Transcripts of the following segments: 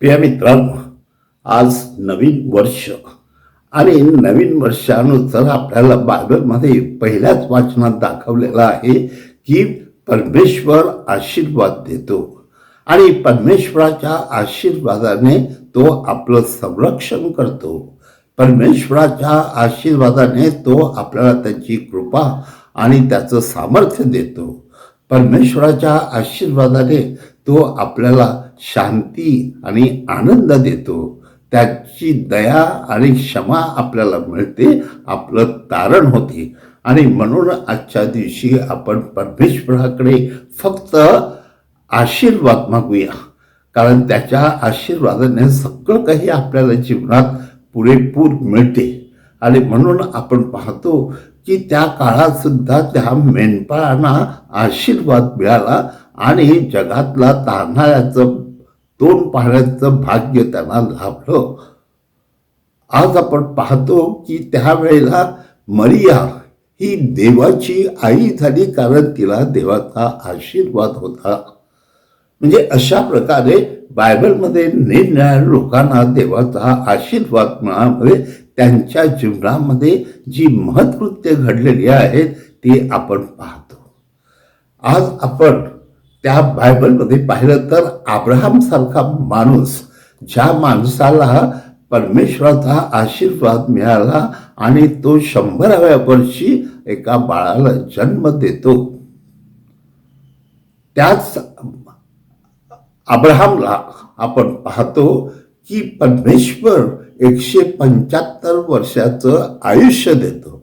प्रिय मित्रांनो आज नवीन वर्ष. आणि नवीन वर्षानुसार आपल्याला बायबलमध्ये पहिल्याच वाचनात दाखवलेलं आहे की परमेश्वर आशीर्वाद देतो. आणि परमेश्वराच्या आशीर्वादाने तो आपलं संरक्षण करतो. परमेश्वराच्या आशीर्वादाने तो आपल्याला त्याची कृपा आणि त्याचं सामर्थ्य देतो. परमेश्वराच्या आशीर्वादाने तो आपल्याला शांती आणि आनंद देतो. त्याची दया आणि क्षमा आपल्याला मिळते आपलं तारण होते. आणि म्हणून आजच्या दिवशी आपण परमेश्वराकडे फक्त आशीर्वाद मागूया. कारण त्याच्या आशीर्वादाने सगळं काही आपल्याला जीवनात पुरेपूर मिळते. आणि म्हणून आपण पाहतो की त्या काळात सुद्धा त्या मेंढपाळांना आशीर्वाद मिळाला आणि जगातला तान्हाळ्याचं तोंड पाहण्याचं भाग्य त्यांना लाभलं. आज आपण पाहतो की त्यावेळेला मरिया ही देवाची आई झाली कारण तिला देवाचा आशीर्वाद होता. म्हणजे अशा प्रकारे बायबलमध्ये निरनिराळ्या लोकांना देवाचा आशीर्वाद मिळाल्यामुळे त्यांच्या जीवनामध्ये जी महत्कृत्य घडलेली आहेत ती आपण पाहतो. आज आपण त्या बायबलमध्ये पाहिलं तर आब्रहामसारखा माणूस ज्या माणसाला परमेश्वराचा आशीर्वाद मिळाला आणि तो शंभराव्या वर्षी एका बाळाला जन्म देतो त्याच अब्राहमला आपण पाहतो की परमेश्वर एकशे पंच्याहत्तर वर्षाचं आयुष्य देतो.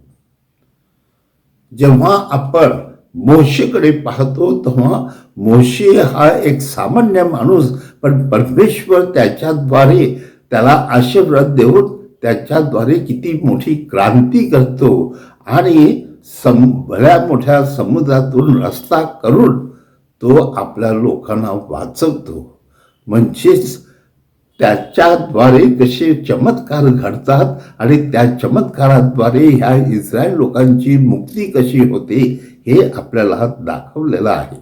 जेव्हा आपण मोशीकडे पाहतो तेव्हा मोशी हा एक सामान्य माणूस पण परमेश्वर त्याच्याद्वारे त्याला आशीर्वाद देऊन त्याच्याद्वारे किती मोठी क्रांती करतो आणि सम भल्या मोठ्या समुद्रातून रस्ता करून तो आपल्या लोकांना वाचवतो. म्हणजेच त्याच्याद्वारे कसे चमत्कार घडतात आणि त्या चमत्काराद्वारे ह्या इस्रायल लोकांची मुक्ती कशी होते हे आपल्याला दाखवलेलं आहे.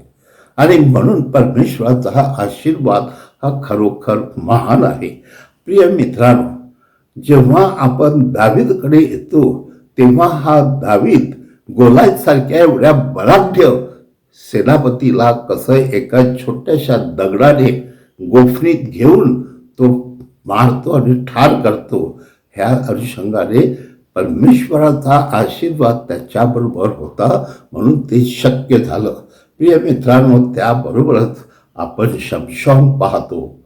आणि म्हणून परमेश्वराचा हा आशीर्वाद हा खरोखर महान आहे. प्रिय मित्रांनो जेव्हा आपण दावीदकडे येतो तेव्हा हा दावीद गोलायसारख्या एवढ्या बलाढ्य सेनापतीला कसं एका छोट्याशा दगडाने गोफणीत घेऊन तो मारतो आणि ठार करतो ह्या अनुषंगाने परमेश्वराचा आशीर्वाद त्याच्याबरोबर होता म्हणून ते शक्य झालं. प्रिय मित्रांनो त्याबरोबरच आपण शमशॉन पाहतो.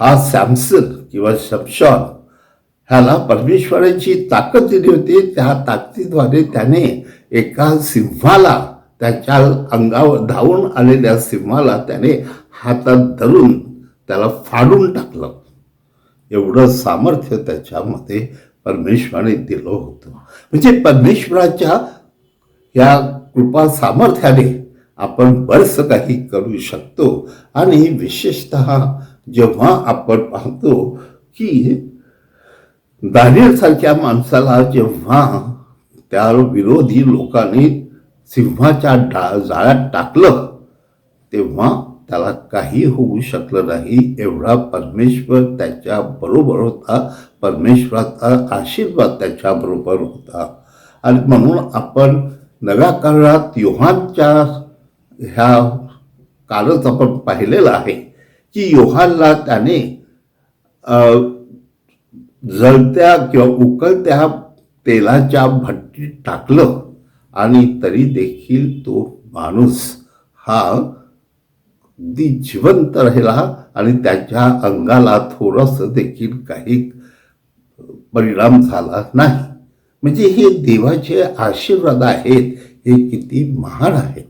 हा सॅमसन किंवा शमशॉन ह्याला परमेश्वराची ताकद दिली होती. त्या ताकदीद्वारे त्याने एका सिंहाला त्याच्या अंगावर धावून आलेल्या सिंहाला त्याने हातात धरून त्याला फाडून टाकलं. एवढं सामर्थ्य त्याच्यामध्ये परमेश्वराने दिलं होतं. म्हणजे परमेश्वराच्या या कृपा सामर्थ्याने आपण बरंच काही करू शकतो. आणि विशेषत जेव्हा आपण पाहतो की दानियलसारख्या माणसाला जेव्हा त्या विरोधी लोकांनी सिंहाच्या डा जाळ्यात टाकलं तेव्हा त्याला काही होऊ शकलं नाही. एवढा परमेश्वर त्याच्या बरोबर होता. परमेश्वराचा आशीर्वाद त्याच्या बरोबर होता. आणि म्हणून आपण नव्या काळात योहानच्या ह्या कालच आपण पाहिलेलं आहे की योहानला त्याने जळत्या किंवा उकळत्या तेलाच्या भट्टीत टाकलं. आणि तरी देखील तो माणूस हा अगदी जिवंत राहिला आणि त्याच्या अंगाला थोडंसं देखील काही परिणाम झाला नाही. म्हणजे हे देवाचे आशीर्वाद आहेत हे किती महान आहेत.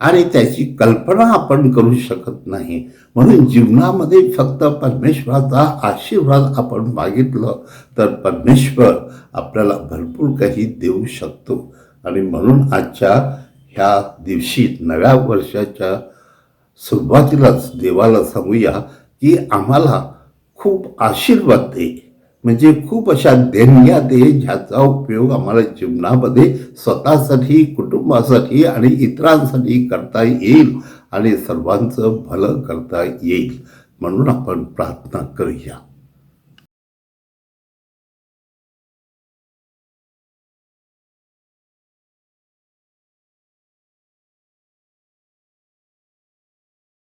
आणि त्याची कल्पना आपण करू शकत नाही. म्हणून जीवनामध्ये फक्त परमेश्वराचा आशीर्वाद आपण मागितलं तर परमेश्वर आपल्याला भरपूर काही देऊ शकतो. आणि म्हणून आजच्या ह्या दिवशी नव्या वर्षाच्या सुरुवातीलाच देवाला सांगूया की आम्हाला खूप आशीर्वाद दे. म्हणजे खूप अशा देणग्या दे ज्याचा उपयोग आम्हाला जीवनामध्ये स्वतःसाठी कुटुंबासाठी आणि इतरांसाठी करता येईल आणि सर्वांचं भलं करता येईल. म्हणून आपण प्रार्थना करूया.